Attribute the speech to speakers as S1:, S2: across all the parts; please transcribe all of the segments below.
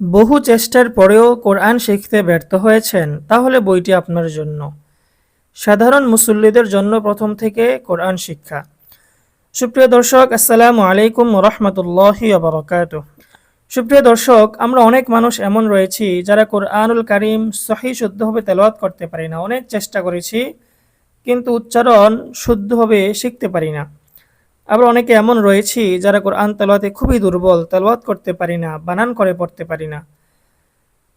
S1: বহু চেষ্টার পরেও কোরআন শিখতে ব্যর্থ হয়েছেন, তাহলে বইটি আপনার জন্য। সাধারণ মুসল্লিদের জন্য প্রথম থেকে কোরআন শিক্ষা। সুপ্রিয় দর্শক, আসসালামু আলাইকুম রহমতুল্লাহি বরকাত সুপ্রিয় দর্শক, আমরা অনেক মানুষ এমন রয়েছি যারা কোরআনুল করিম সহি শুদ্ধভাবে তেলাওয়াত করতে পারি না, অনেক চেষ্টা করেছি, কিন্তু উচ্চারণ শুদ্ধভাবে শিখতে পারি না। আবার অনেকে এমন রয়েছি যারা কোরআন তেলাওয়াতে খুবই দুর্বল, তেলাওয়াত করতে পারি না, বানান করে পড়তে পারি না।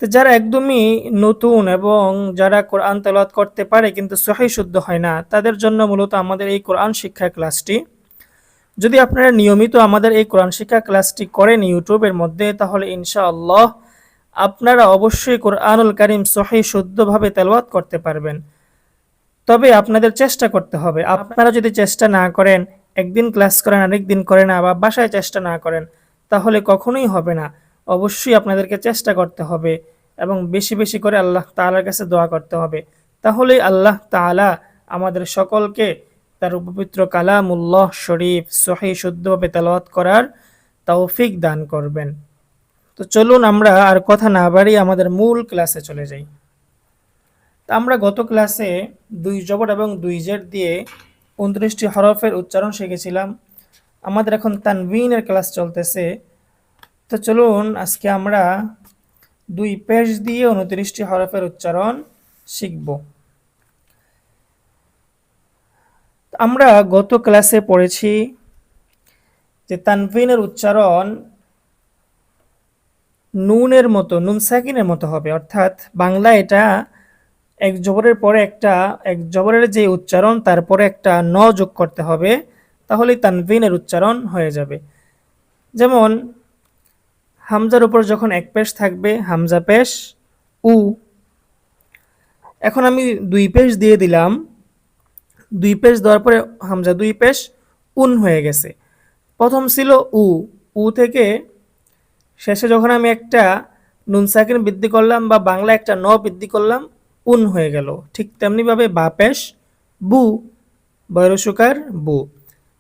S1: তো যারা একদমই নতুন এবং যারা কোরআন তেলাওয়াত করতে পারে কিন্তু সহি শুদ্ধ হয় না, তাদের জন্য মূলত আমাদের এই কোরআন শিক্ষা ক্লাসটি। যদি আপনারা নিয়মিত আমাদের এই কোরআন শিক্ষা ক্লাসটি করেন ইউটিউবের মধ্যে, তাহলে ইনশাআল্লাহ আপনারা অবশ্যই কোরআনুল কারিম সহি শুদ্ধভাবে তেলাওয়াত করতে পারবেন। তবে আপনাদের চেষ্টা করতে হবে। আপনারা যদি চেষ্টা না করেন একদিন ক্লাস করেন, আরেক দিন করেন না বা বাসায় চেষ্টা না করেন, তাহলে কখনোই হবে না। অবশ্যই আপনাদেরকে চেষ্টা করতে হবে এবং বেশি বেশি করে আল্লাহ তাআলার কাছে দোয়া করতে হবে। তাহলেই আল্লাহ তাআলা আমাদের সকলকে তার পবিত্র কালামুল্লাহ শরীফ সহি শুদ্ধভাবে তেলাওয়াত করার তৌফিক দান করবেন। তো চলুন আমরা আর কথা না বাড়িয়ে আমাদের মূল ক্লাসে চলে যাই। তা আমরা গত ক্লাসে দুই জবর এবং দুই জেড দিয়ে উনত্রিশটি হরফের উচ্চারণ শিখেছিলাম। আমাদের এখন তানবিনের ক্লাস চলতেছে। তো চলুন, আজকে আমরা দুই পেজ দিয়ে উনত্রিশটি হরফের উচ্চারণ শিখব। আমরা গত ক্লাসে পড়েছি যে তানবিনের উচ্চারণ নুনের মতো, নুন সাকিনের মতো হবে। অর্থাৎ বাংলা এটা এক জবরের পরে একটা, এক জবরের যে উচ্চারণ, তারপরে একটা ন যোগ করতে হবে, তাহলেই তানভিনের উচ্চারণ হয়ে যাবে। যেমন, হামজার উপর যখন এক পেশ থাকবে, হামজা পেশ, উ। এখন আমি দুই পেশ দিয়ে দিলাম। দুই পেশ দেওয়ার পরে হামজা দুই পেশ, উন হয়ে গেছে। প্রথম ছিল উ। উ থেকে শেষে যখন আমি একটা নুন সাকিন বৃদ্ধি করলাম বা বাংলা একটা ন বৃদ্ধি করলাম উন হয়ে গেল। ঠিক তেমনিভাবে বা পেশ বু বয়রসুকার বু।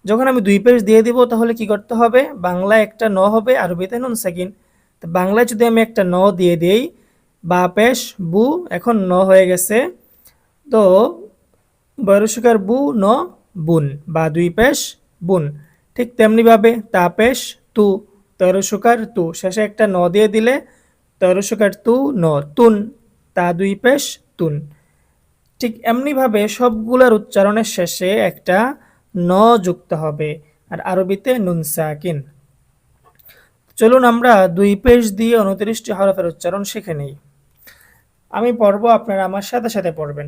S1: যখন আমি দুই পেশ দিয়ে দিব, তাহলে কি করতে হবে? বাংলায় একটা ন হবে, আরবিতে নুন সাকিন। তো বাংলায় যদি আমি একটা ন দিয়ে দিই বা পেশ বু, এখন ন হয়ে গেছে। তো বয়রসুকার বু, ন, বুন বা দুই পেশ, বুন। ঠিক তেমনিভাবে তা পেশ তু তৈরসুকার তু। শেষে একটা ন দিয়ে দিলে তৈরসুকার তু, ন, তুন। তা দুই পেশ ঠিক এমনিভাবে সবগুলোর উচ্চারণের শেষে একটা ন যুক্ত হবে, আর আরবিতে নুন সাকিন। চলুন আমরা দুই পেশ দিয়ে উনত্রিশটি হরফের উচ্চারণ শিখে নিই। আমি পড়ব, আপনারা আমার সাথে সাথে পড়বেন।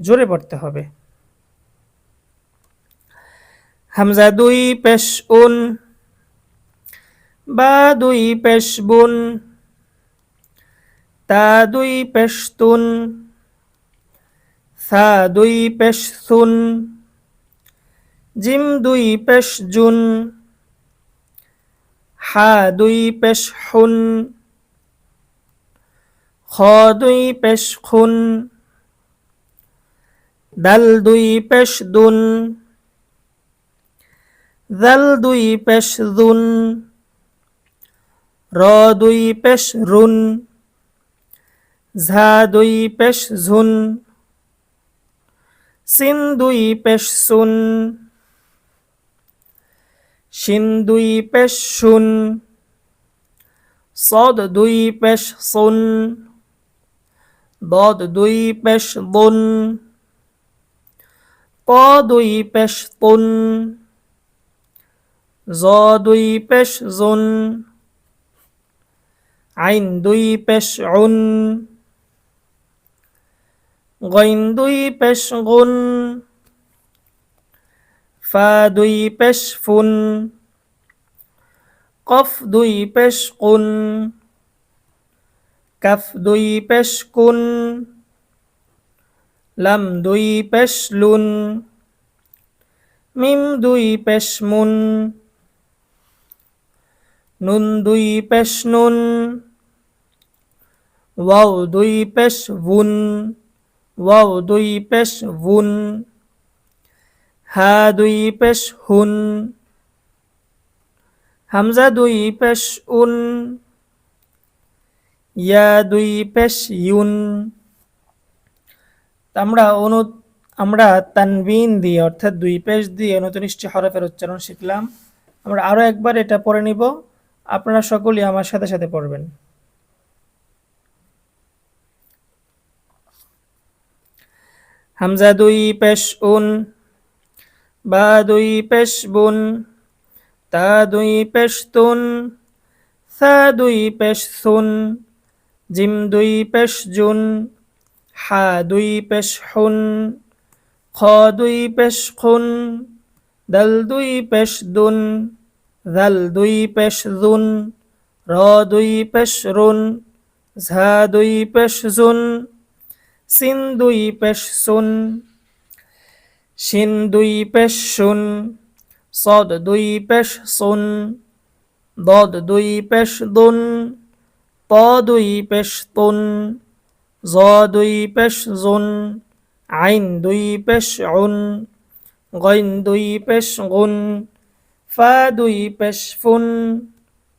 S1: জোরে পড়তে হবে। হামজা দুই পেশ উন, বা দুই পেশ বুন, তা দুই পেশ তুন দুই পেশ সুন জিম দুই পেশ জুন হা দুই পেশ হুন খ দুই পেশ খুন দাল দুই পেশ দুন দাল দুই পেশ জুন র দুই পেশ রুন ঝা দুই পেশ ঝুন সিন্দুই পেশুন সিন্দুই পেশুন সদ দুই পেশ সুন দদ দুই পেশ দুন ক দুই পেশ তুন জ দুই পেশ জুন আইন দুই পেশ উন গইন দুই পেশ গুন ফা দুই পেশ ফুন কফ দুই পেশ কুন কাফ দুই পেশ কুন লাম দুই পেশ লুন মিম দুই পেশ মুন নুন দুই পেশ নুন ওয়াও দুই পেশ বুন ওয়াও দুই পেশ বুন হা দুই পেশ হুন হামজা দুই পেশ উন ইয়া দুই পেশ ইউন আমরা অনু আমরা তানবিন দিয়ে, অর্থাৎ দুই পেশ দিয়ে উনত্রিশটি হরফের উচ্চারণ শিখলাম। আমরা আরও একবার এটা পড়ে নিব। আপনারা সকলেই আমার সাথে সাথে পড়বেন। হামজা দুই পেশ উন বা দুই পেশ বুন তা দুই পেশ তুন সা দুই পেশ সুন জিম দুই পেশ জুন হা দুই পেশ হুন খ দুই পেশ খুন দল দুই পেশ দুন দল দুই পেশ জুন র দুই পেশ রুন ঝা দুই পেশ জুন সিন দুই পেশ সুন। শিন দুই পেশ শুন সদ দুই পেশ সুন। দদ দুই পেশ দুন। ত দুই পেশ তুন। জ দুই পেশ জুন। আইন দুই পেশ উন। গইন দুই পেশ গুন। ফা দুই পেশ ফুন।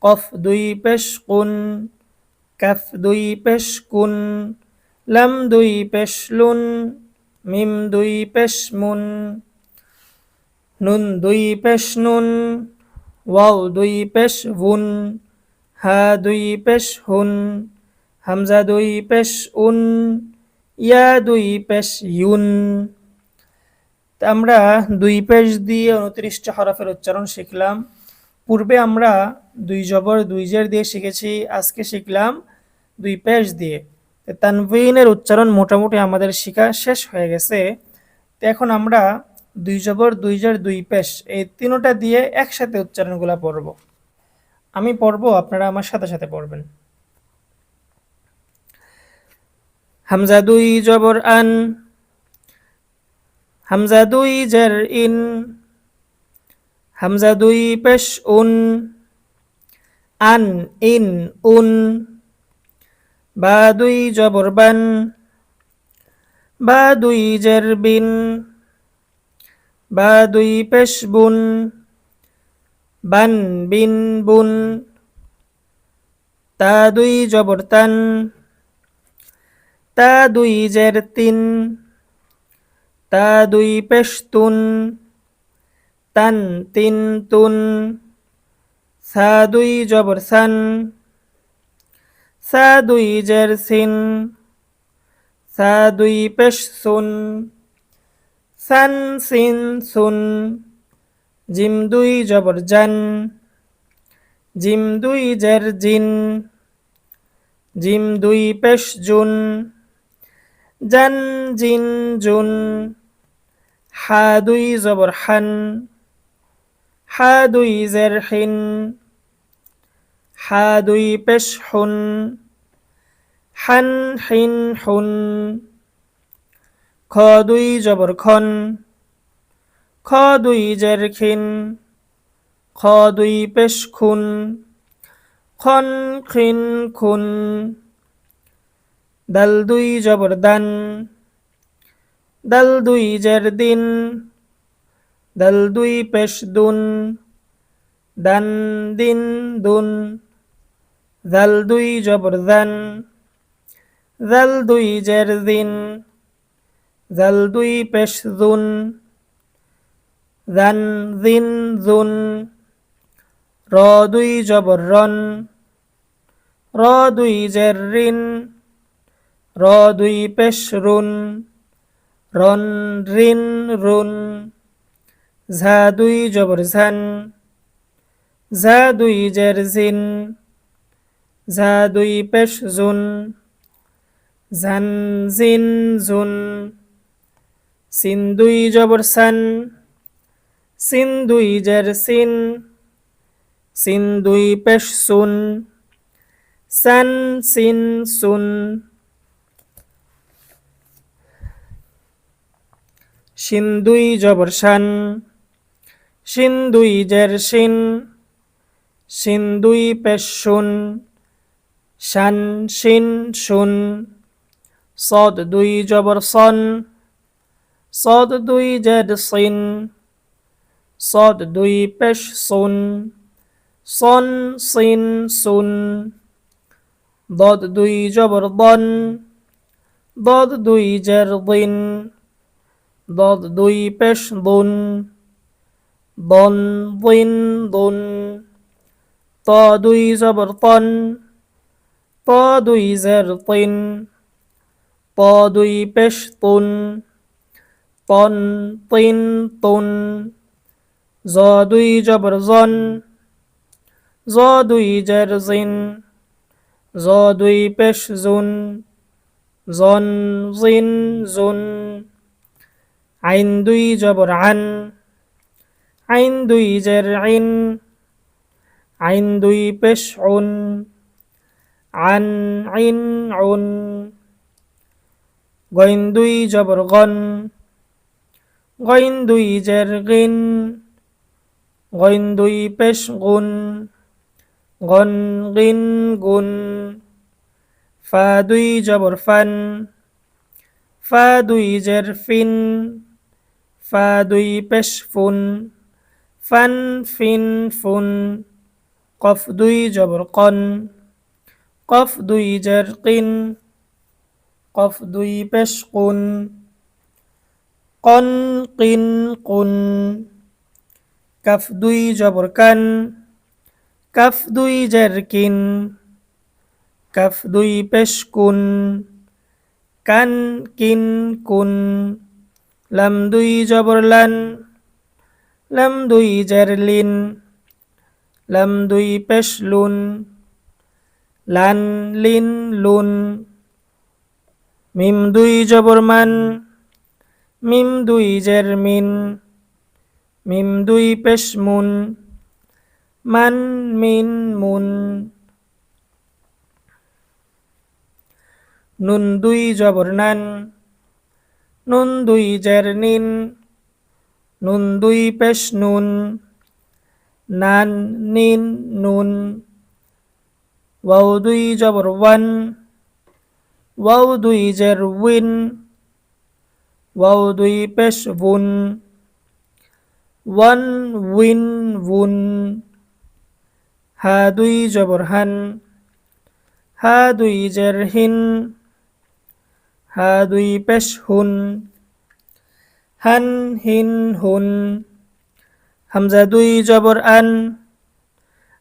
S1: কফ দুই পেশ কুন। দুই পেশ লাম দুই পেশ লুন মিম দুই পেশ মুন নুন দুই পেশ নুন ওয়াও দুই পেশ বুন হা দুই পেশ হুন হামজা দুই পেশ উন ইয়া দুই পেশ ইউন আমরা দুই পেশ দিয়ে উনত্রিশটা হরফের উচ্চারণ শিখলাম। পূর্বে আমরা দুই জবর দুই জের দিয়ে শিখেছি, আজকে শিখলাম দুই পেশ দিয়ে। তানভিনের উচ্চারণ মোটামুটি আমাদের শেখা শেষ হয়ে গেছে। তো এখন আমরা দুই জবর, দুই জের, দুই পেশ এই তিনোটা দিয়ে একসাথে উচ্চারণগুলো পড়ব। আমি পড়ব, আপনারা আমার সাথে সাথে পড়বেন। হামজা দুই জবর আন, হামজা দুই জের ইন, হামজা দুই পেশ উন, আন, ইন, উন। বা দুই জবর বান, বা দুই জের বিন, বা দুই পেশ বুন, বান বিন তা দুই জবর তান, তা দুই জের তা দুই পেশ তুন তান তিন, সা দুই জবর সান সা দুই জের সিন, সা দুই সান সিন সুন, জিম দুই জবর জান, জিম দুই জের জিন, জিম দুই পেশ জুন, জান জিন জুন, হা দুই জবর হান, হা দুই জের হিন। হা দুই পেশ হুন হান হিন হুন খ দুই জবর খন খ দুই জের খিন খ দুই পেশ খুন খন খিন খুন, দাল দুই জবর দান, দাল দুই জের দিন, দাল দুই পেশ দুন, দান দিন দুন। দাল দুই জবর দাল দুই জের দিন দুই পেশ দুন দান দিন দুন র দুই জবর রন র দুই জের রিন র দুই পেশ রুন রন রিন রুন ঝা দুই জবর ঝান ঝা দুই জের জিন ঝা দুই পেশ জুন ঝান জিন জুন সিন দুই জবর সান সিন দুই জের সিন সিন দুই পেশ সুন সান সিন সুন শিন দুই জবর শান শিন দুই জের শিন দুই পেশ শুন শান, শিন, শুন। সদ দুই জবর সন। সদ দুই জেড সিন। সদ দুই পেশ সুন। সন, সিন, সুন। দদ দুই জবর দন। দদ দুই জের দিন। দদ দুই পেশ দুন। দন, দিন, দুন। ত দুই জবর তন। ত দুই জের তিন ত দুই পেশ তুন তন তিন তুন জ দুই জবর জন জ দুই জের জিন জ দুই পেশ জুন জন জিন। জুন আইন দুই জবর আন, আইন দুই জের আইন আইন দুই পেশ উন আন আইন উন। গইন দুই জবর গইন দুই জের গিন। গইন দুই পেশ গুন। গন গিন গুন। ফা দুই জবর ফান। ফা দুই জের ফিন। ফা দুই পেশ ফুন। ফান ফিন ফুন। কফ দুই জবর কন। কফ দুই জের কিন কফ দুই পেশ কুন কন কিন, কাফ দুই জবর কান কাফ দুই জের কিন কাফ দুই পেশ কুন কান কিন, লাম দুই জবর লান লাম দুই জের লিন লাম দুই পেশ লুন লান লিন। মিম দুই জবর মান মিম দুই জের মিন মিম দুই পেশ মুন মান মিন। মুন নুন দুই জবর নান নুন দুই জের নিন নুন দুই পেশ নুন নান নিন নুন। ওয়াও দুই জবর ওয়ান ওয়াও দুই জের উইন ওয়াও দুই পেশ বুন ওয়ান উইন উন হা দুই জবর হান হা দুই জের হিন হা দুই পেশ হুন হান হিন হুন হামজা দুই জবর আন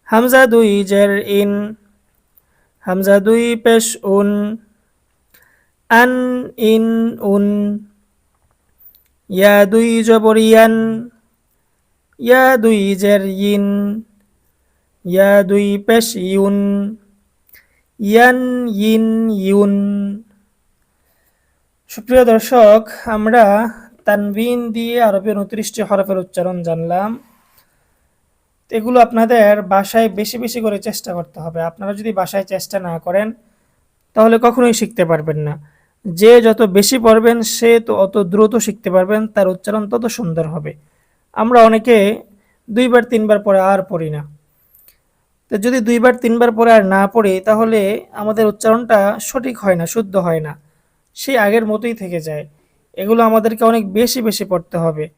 S1: হামজা দুই জের ইন হামজা দুই পেশ উন, আন ইন উন, ইয়া দুই জবর ইয়ান ইয়া দুই জের ইন ইয়া দুই পেশ ইউন, ইয়ান ইন ইউন। সুপ্রিয় দর্শক, আমরা তানবিন দিয়ে আরবের উনত্রিশটি হরফের উচ্চারণ জানলাম। এগুলো আপনাদের বাসায় বেশি বেশি করে চেষ্টা করতে হবে। আপনারা যদি বাসায় চেষ্টা না করেন, তাহলে কখনোই শিখতে পারবেন না। যে যত বেশি পড়বেন, সে তো অত দ্রুত শিখতে পারবেন, তার উচ্চারণ তত সুন্দর হবে। আমরা অনেকে দুইবার, তিনবার পরে আর পড়ি না। তো যদি দুইবার, তিনবার পরে আর না পড়ি, তাহলে আমাদের উচ্চারণটা সঠিক হয় না, শুদ্ধ হয় না। সেই আগের মতোই থেকে যায়। এগুলো আমাদেরকে অনেক বেশি বেশি পড়তে হবে।